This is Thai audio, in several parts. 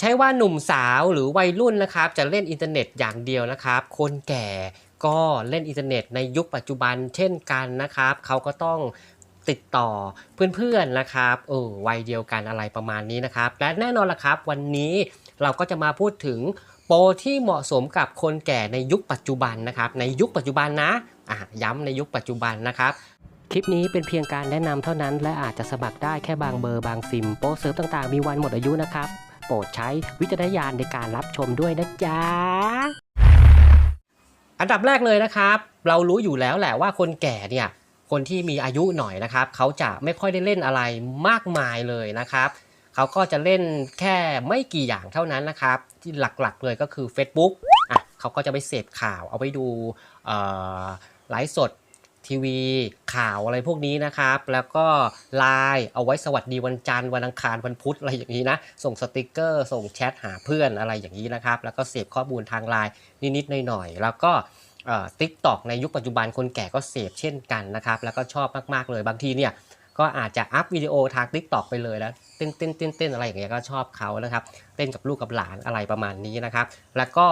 ใช่ว่าหนุ่มสาวหรือวัยรุ่นนะครับ จะเล่นอินเทอร์เน็ตอย่างเดียวนะครับ คนแก่ก็เล่นอินเทอร์เน็ตในยุคปัจจุบันเช่นกันนะครับ เขาก็ต้องติดต่อเพื่อนๆนะครับเออวัยเดียวกันอะไรประมาณนี้นะครับ และแน่นอนละครับ วันนี้เราก็จะมาพูดถึงโปรที่เหมาะสมกับคนแก่ในยุคปัจจุบันนะครับ ในยุคปัจจุบันนะอะย้ำในยุคปัจจุบันนะครับ คลิปนี้เป็นเพียงการแนะนำเท่านั้น และอาจจะสมัครได้แค่บางเบอร์บางซิม โปรเซิร์ฟต่างๆ มีวันหมดอายุนะครับ โปรดใช้วิจารณญาณในการรับชมด้วยนะจ๊ะ อันดับแรกเลยนะครับ เรารู้อยู่แล้วแหละว่าคนแก่เนี่ยคนที่มีอายุหน่อยนะครับ เขาจะไม่ค่อยได้เล่นอะไรมากมายเลยนะครับ เขาก็จะเล่นแค่ไม่กี่อย่างเท่านั้นนะครับ ที่หลักๆเลยก็คือ Facebook อะเขาก็จะไปเสพข่าวเอาไปดูไลฟ์สด ทีวี ข่าวอะไรพวกนี้นะครับ แล้วก็ไลน์เอาไว้สวัสดีวันจันทร์วันอังคารวันพุธอะไรอย่างนี้นะ ส่งสติกเกอร์ ส่งแชทหาเพื่อนอะไรอย่างนี้นะครับ แล้วก็เสพข้อมูลทางไลน์นิดๆหน่อยๆแล้วก็ติ๊กตอกในยุคปัจจุบันคนแก่ก็เสพเช่นกันนะครับ แล้วก็ชอบมากๆเลยบางทีเนี่ยก็อาจจะอัพวิดีโอทาง t ิ k t o k ไปเลยแล้วเต้นเต้นเต้นเต้นอะไรอย่างเงี้ยก็ชอบเขานะครับ เต้นกับลูกกับหลานอะไรประมาณนี้นะครับ แล้วก็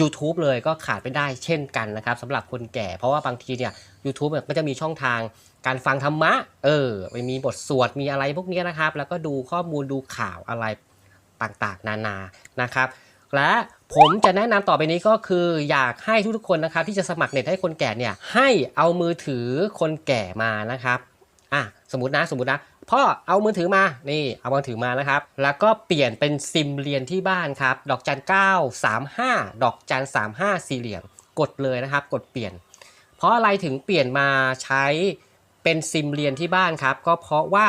YouTube เลยก็ขาดไม่ได้เช่นกันนะครับสำหรับคนแก่ เพราะว่าบางทีเนี่ย YouTube เนี่ยก็จะมีช่องทางการฟังธรรมะ เออไปมีบทสวดมีอะไรพวกนี้นะครับ แล้วก็ดูข้อมูลดูข่าวอะไรต่างๆ นานานะครับ และผมจะแนะนำต่อไปนี้ก็คืออยากให้ทุกๆคนนะครับที่จะสมัครเน็ตให้คนแก่เนี่ยให้เอามือถือคนแก่มานะครับอะสมมตินะสมมตินะ พ่อเอามือถือมานี่เอามือถือมานะครับ แล้วก็เปลี่ยนเป็นซิมเรียนที่บ้านครับ ดอกจัน9 3 5ดอกจัน35สี่เหลี่ยมกดเลยนะครับ กดเปลี่ยน เพราะอะไรถึงเปลี่ยนมาใช้เป็นซิมเรียนที่บ้านครับ ก็เพราะว่า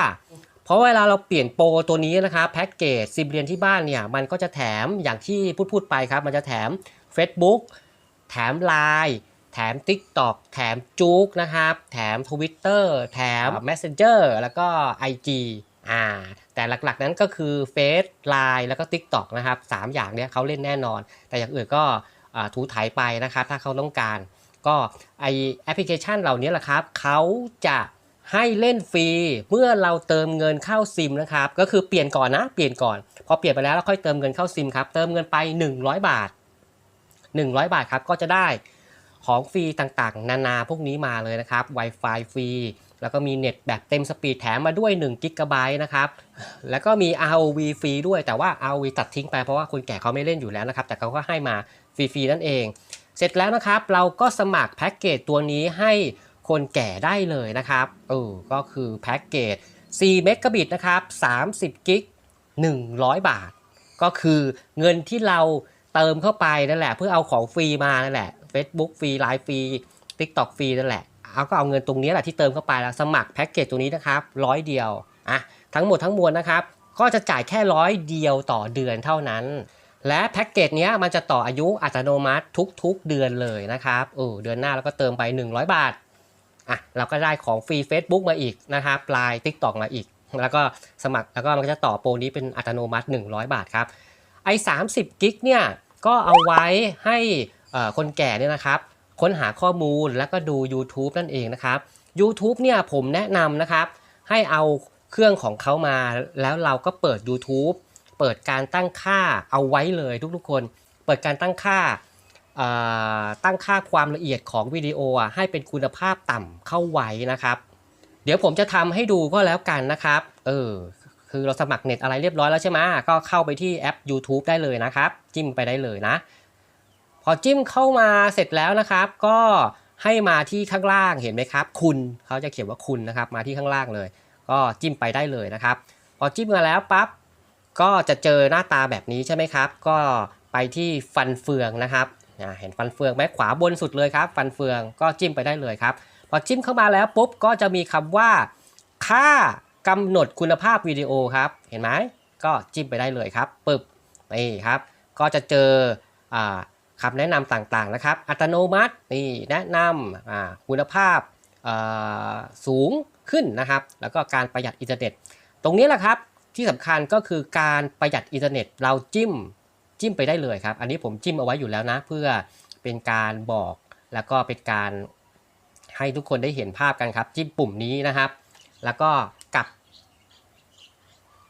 เพราะเวลาเราเปลี่ยนโปรตัวนี้นะครับแพ็กเกจซิมเรียนที่บ้านเนี่ยมันก็จะแถมอย่างที่พูดพูดไปครับ มันจะแถม Facebook แถม Line แถม TikTok แถมจุกนะครับ แถม Twitter แถม Messenger แล้วก็ IG อ่าแต่หลักๆนั้นก็คือ Face Line แล้วก็ TikTok นะครับ 3 อย่างเนี้ยเขาเล่นแน่นอน แต่อย่างอื่นก็อ่าถูถ่ายไปนะครับ ถ้าเขาต้องการ ก็ไอแอปพลิเคชันเหล่านี้แหละครับเขาจะให้เล่นฟรีเมื่อเราเติมเงินเข้าซิมนะครับ ก็คือเปลี่ยนก่อนนะ เปลี่ยนก่อน พอเปลี่ยนไปแล้วเราค่อยเติมเงินเข้าซิมครับ เติมเงินไป 100 บาท 100 บาทครับก็จะได้ ของฟรีต่างๆ นานาพวกนี้มาเลยนะครับ Wi-Fi ฟรี แล้วก็มีเน็ตแบบเต็มสปีดแถมมาด้วย1 g b นะครับ แล้วก็มี ROV ฟรีด้วย แต่ว่า ROV ตัดทิ้งไปเพราะว่าคนแก่เขาไม่เล่นอยู่แล้วนะครับ แต่เขาก็ให้มาฟรีๆนั่นเอง เสร็จแล้วนะครับ เราก็สมัครแพ็กเกจตัวนี้ให้คนแก่ได้เลยนะครับ เออ ก็คือแพ็กเกจ4เมกะบิตนะครับ30กิก100 บาท ก็คือเงินที่เราเติมเข้าไปนั่นแหละ เพื่อเอาของฟรีมานั่นแหละ Facebook ฟรีไลน์ฟรี TikTok ฟรีนั่นแหละเอาก็เอาเงินตรงนี้แหละที่เติมเข้าไปแล้วสมัครแพ็กเกจตัวนี้นะครับร้อยเดียวอะทั้งหมดทั้งมวลนะครับ ก็จะจ่ายแค่ร้อยเดียวต่อเดือนเท่านั้น และแพ็กเกจนี้มันจะต่ออายุอัตโนมัติทุกๆเดือนเลยนะครับเออเดือนหน้าเราก็เติมไป 100 บาทอะเราก็ได้ของฟรี Facebook มาอีกนะครับไลน์ TikTok มาอีก แล้วก็สมัครแล้วก็มันก็จะต่อโปรนี้เป็นอัตโนมัติ 100 บาทครับไอ้30กิกเนี่ยก็เอาไว้ให้ คนแก่เนี่ยนะครับ ค้นหาข้อมูลแล้วก็ดู YouTube นั่นเองนะครับ YouTube เนี่ยผมแนะนำนะครับ ให้เอาเครื่องของเขามา แล้วเราก็เปิด YouTube เปิดการตั้งค่าเอาไว้เลยทุกๆคน เปิดการตั้งค่าตั้งค่าความละเอียดของวิดีโออะให้เป็นคุณภาพต่ำเข้าไว้นะครับ เดี๋ยวผมจะทำให้ดูก็แล้วกันนะครับ เออ คือเราสมัครเน็ตอะไรเรียบร้อยแล้วใช่ไหมก็เข้าไปที่แอป YouTube ได้เลยนะครับ จิ้มไปได้เลยนะ พอจิ้มเข้ามาเสร็จแล้วนะครับ ก็ให้มาที่ข้างล่างเห็นไหมครับ คุณเขาจะเขียนว่าคุณนะครับ มาที่ข้างล่างเลย ก็จิ้มไปได้เลยนะครับ พอจิ้มมาแล้วปั๊บก็จะเจอหน้าตาแบบนี้ใช่ไหมครับ ก็ไปที่ฟันเฟืองนะครับเห็นฟันเฟืองไหมขวาบนสุดเลยครับ ฟันเฟืองก็จิ้มไปได้เลยครับพอจิ้มเข้ามาแล้วปุ๊บก็จะมีคำว่า ค่ากำหนดคุณภาพวิดีโอครับ เห็นไหมก็จิ้มไปได้เลยครับปึ๊บนี่ครับ ก็จะเจออ่า คำแนะนำต่างๆนะครับ อัตโนมัตินี่แนะนำคุณภาพสูงขึ้นนะครับ แล้วก็การประหยัดอินเทอร์เน็ต ตรงนี้แหละครับที่สำคัญก็คือการประหยัดอินเทอร์เน็ตเราจิ้มจิ้มไปได้เลยครับ อันนี้ผมจิ้มเอาไว้อยู่แล้วนะ เพื่อเป็นการบอกแล้วก็เป็นการให้ทุกคนได้เห็นภาพกันครับ จิ้มปุ่มนี้นะครับ แล้วก็กลับ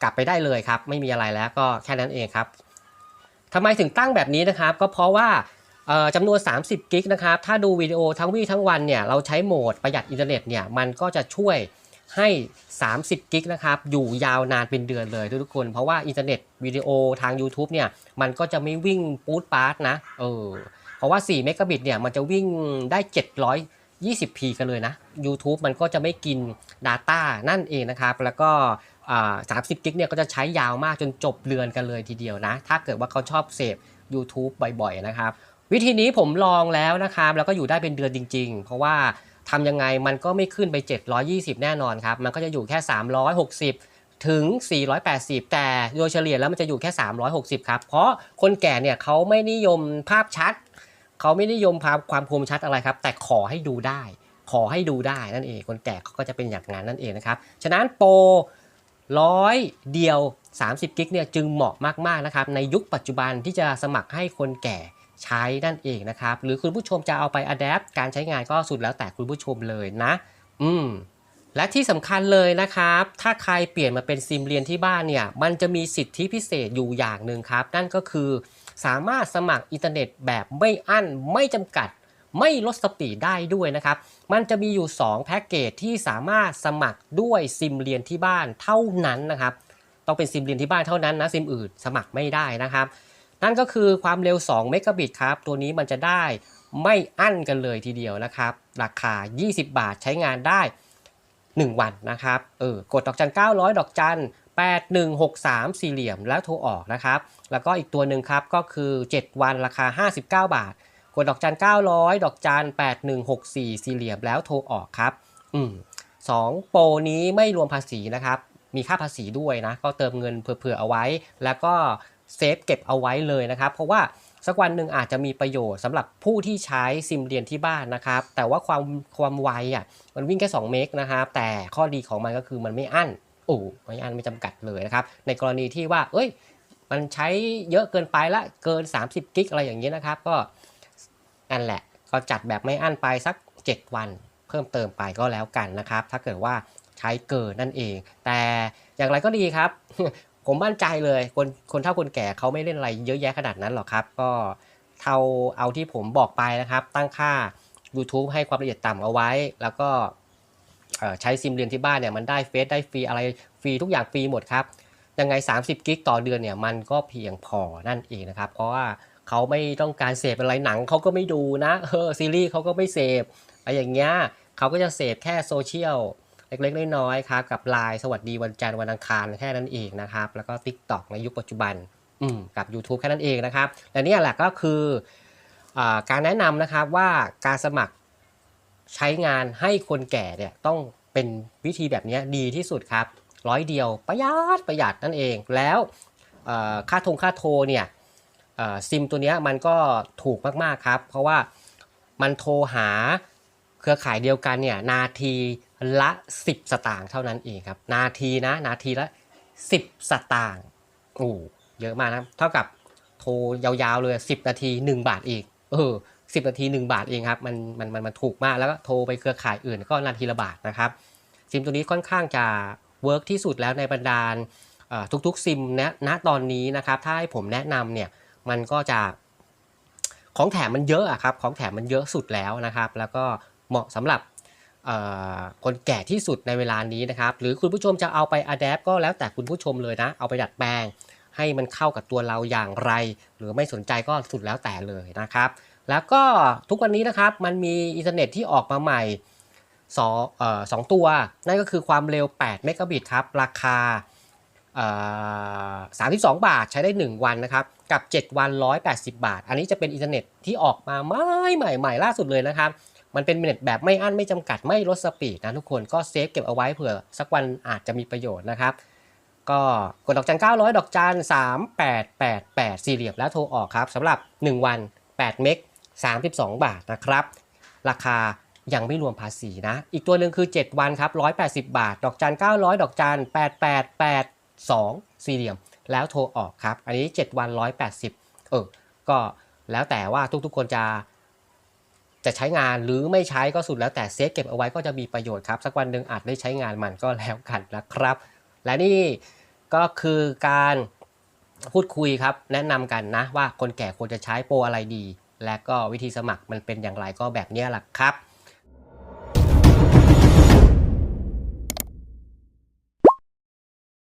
กลับไปได้เลยครับ ไม่มีอะไรแล้วก็แค่นั้นเองครับ ทำไมถึงตั้งแบบนี้นะครับ ก็เพราะว่าจำนวน 30 กิกนะครับ ถ้าดูวิดีโอทั้งวี่ทั้งวันเนี่ย เราใช้โหมดประหยัดอินเทอร์เน็ตเนี่ย มันก็จะช่วยให้ 30 กิกนะครับ อยู่ยาวนานเป็นเดือนเลยทุกคน เพราะว่าอินเทอร์เน็ตวิดีโอทาง YouTube เนี่ย มันก็จะไม่วิ่งปูดปาร์ตนะ เออ เพราะว่า 4 เมกะบิตเนี่ย มันจะวิ่งได้ 700 20p กันเลยนะ YouTube มันก็จะไม่กิน Data นั่นเองนะครับ แล้วก็30กิกเนี่ยก็จะใช้ยาวมากจนจบเดือนกันเลยทีเดียวนะ ถ้าเกิดว่าเขาชอบเสพ YouTube บ่อยๆนะครับ วิธีนี้ผมลองแล้วนะครับ แล้วก็อยู่ได้เป็นเดือนจริง ๆ เพราะว่าทำยังไงมันก็ไม่ขึ้นไป 720 แน่นอนครับ มันก็จะอยู่แค่ 360ถึง 480 แต่โดยเฉลี่ยแล้วมันจะอยู่แค่ 360 ครับ เพราะคนแก่เนี่ยเขาไม่นิยมภาพชัด เขาไม่นิยมภาพความคมชัดอะไรครับ แต่ขอให้ดูได้ ขอให้ดูได้นั่นเอง คนแก่เขาก็จะเป็นอย่างนั้นนั่นเองนะครับ ฉะนั้นโปรร้อยเดียว 30 กิกเนี่ยจึงเหมาะมากๆนะครับ ในยุคปัจจุบันที่จะสมัครให้คนแก่ใช้นั่นเองนะครับ หรือคุณผู้ชมจะเอาไปอัดแอปการใช้งานก็สุดแล้วแต่คุณผู้ชมเลยนะ อืมและที่สำคัญเลยนะครับ ถ้าใครเปลี่ยนมาเป็นซิมเรียนที่บ้านเนี่ย มันจะมีสิทธิพิเศษอยู่อย่างหนึ่งครับ นั่นก็คือ สามารถสมัครอินเทอร์เน็ตแบบไม่อั้นไม่จำกัด ไม่ลดสปีดได้ด้วยนะครับ มันจะมีอยู่ 2 แพ็กเกจที่สามารถสมัครด้วยซิมเรียนที่บ้านเท่านั้นนะครับ ต้องเป็นซิมเรียนที่บ้านเท่านั้นนะซิมอื่นสมัครไม่ได้นะครับ นั่นก็คือความเร็ว2เมกะบิตครับ ตัวนี้มันจะได้ไม่อั้นกันเลยทีเดียวนะครับ ราคา 20 บาทใช้งานได้ 1 วันนะครับ เออ กดดอกจัน900 ดอกจัน 8163 สี่เหลี่ยมแล้วโทรออกนะครับ แล้วก็อีกตัวหนึ่งครับก็คือ 7 วันราคา 59 บาท กดดอกจัน 900 ดอกจัน 8164 สี่เหลี่ยมแล้วโทรออกครับอืมสองโปรนี้ไม่รวมภาษีนะครับ มีค่าภาษีด้วยนะ ก็เติมเงินเผื่อๆเอาไว้ แล้วก็เซฟเก็บเอาไว้เลยนะครับ เพราะว่าสักวันหนึ่งอาจจะมีประโยชน์สำหรับผู้ที่ใช้ซิมเรียนที่บ้านนะครับ แต่ว่าความความไวอะมันวิ่งแค่ 2 เมกนะครับ แต่ข้อดีของมันก็คือมันไม่อั้น อ้ไม่อันไม่จำกัดเลยนะครับ ในกรณีที่ว่า เอ้ย มันใช้เยอะเกินไปละเกิน 30 กิกอะไรอย่างนี้นะครับ ก็นั่นแหละก็จัดแบบไม่อั้นไปสัก 7 วัน เพิ่มเติมไปก็แล้วกันนะครับ ถ้าเกิดว่าใช้เกินนั่นเอง แต่อย่างไรก็ดีครับ ผมมั่นใจเลยคนคนเฒ่าคนแก่เขาไม่เล่นอะไรเยอะแยะขนาดนั้นหรอกครับ ก็เท่าเอาที่ผมบอกไปนะครับ ตั้งค่า YouTube ให้ความละเอียดต่ำเอาไว้ แล้วก็ ใช้ซิมเรียนที่บ้านเนี่ยมันได้เฟซได้ฟรีอะไรฟรีทุกอย่างฟรีหมดครับยังไง 30 กิกต่อเดือนเนี่ยมันก็เพียงพอนั่นเองนะครับ เพราะว่าเขาไม่ต้องการเสพอะไรหนังเขาก็ไม่ดูนะเออซีรีส์เขาก็ไม่เสพอะไรอย่างเงี้ยเขาก็จะเสพแค่โซเชียลเล็กๆน้อยๆครับกับ Line สวัสดีวันจันทร์วันอังคารแค่นั้นเองนะครับ แล้วก็ TikTok ในยุคปัจจุบันกับ YouTube แค่นั้นเองนะครับ และนี่แหละก็คืออการแนะนำนะครับว่าการสมัคร ใช้งานให้คนแก่เนี่ยต้องเป็นวิธีแบบนี้ดีที่สุดครับ ร้อยเดียวประหยัดประหยัดนั่นเองแล้วค่าทงค่าโทรเนี่ยซิมตัวเนี้ยมันก็ถูกมากๆครับ เพราะว่ามันโทรหาเครือข่ายเดียวกันเนี่ยนาทีละ 10 สตางค์เท่านั้นเองครับ นาทีนะนาทีละ 10 สตางค์โอ้เยอะมากนะเท่ากับโทรยาวๆเลย 10 นาที 1 บาทอีกเออ 10 นาที 1 บาทเองครับมันมันมันมันถูกมากแล้วก็โทรไปเครือข่ายอื่นก็นาทีละบาทนะครับซิมตัวนี้ค่อนข้างจะเวิร์กที่สุดแล้วในบรรดาทุกๆซิมนะณตอนนี้นะครับถ้าให้ผมแนะนำเนี่ยมันก็จะของแถมมันเยอะอะครับของแถมมันเยอะสุดแล้วนะครับ แล้วก็เหมาะสำหรับคนแก่ที่สุดในเวลานี้นะครับ หรือคุณผู้ชมจะเอาไปอัดแอปก็แล้วแต่คุณผู้ชมเลยนะ เอาไปดัดแปลง ให้มันเข้ากับตัวเราอย่างไร หรือไม่สนใจก็สุดแล้วแต่เลยนะครับ แล้วก็ทุกวันนี้นะครับมันมีอินเทอร์เน็ตที่ออกมาใหม่สองเอ่อสองตัว นั่นก็คือความเร็ว8เมกะบิตครับ ราคาเอ่อ32บาทใช้ได้ 1 วันนะครับ กับ 7 วัน 180 บาท อันนี้จะเป็นอินเทอร์เน็ตที่ออกมาใหม่ใหม่ใหม่ล่าสุดเลยนะครับ มันเป็นเน็ตแบบไม่อั้นไม่จำกัดไม่ลดสปีดนะทุกคนก็เซฟเก็บเอาไว้เผื่อสักวันอาจจะมีประโยชน์นะครับ ก็กดดอกจัน 900 ดอกจัน 3888 สี่เหลี่ยมแล้วโทรออกครับสำหรับ 1 วัน 8 เมก 32 บาทนะครับ ราคายังไม่รวมภาษีนะ อีกตัวหนึ่งคือ 7 วันครับ 180 บาท ดอกจัน 900 ดอกจัน 8882 สี่เหลี่ยม แล้วโทรออกครับ อันนี้ 7 วัน 180 เออ ก็แล้วแต่ว่าทุกๆ คนจะ จะใช้งานหรือไม่ใช้ก็สุดแล้วแต่เซฟเก็บเอาไว้ก็จะมีประโยชน์ครับ สักวันหนึ่งอาจได้ใช้งานมันก็แล้วกันนะครับ และนี่ก็คือการพูดคุยครับ แนะนำกันนะว่าคนแก่ควรจะใช้โปรอะไรดี และก็วิธีสมัครมันเป็นอย่างไรก็แบบเนี้ยแหละครับ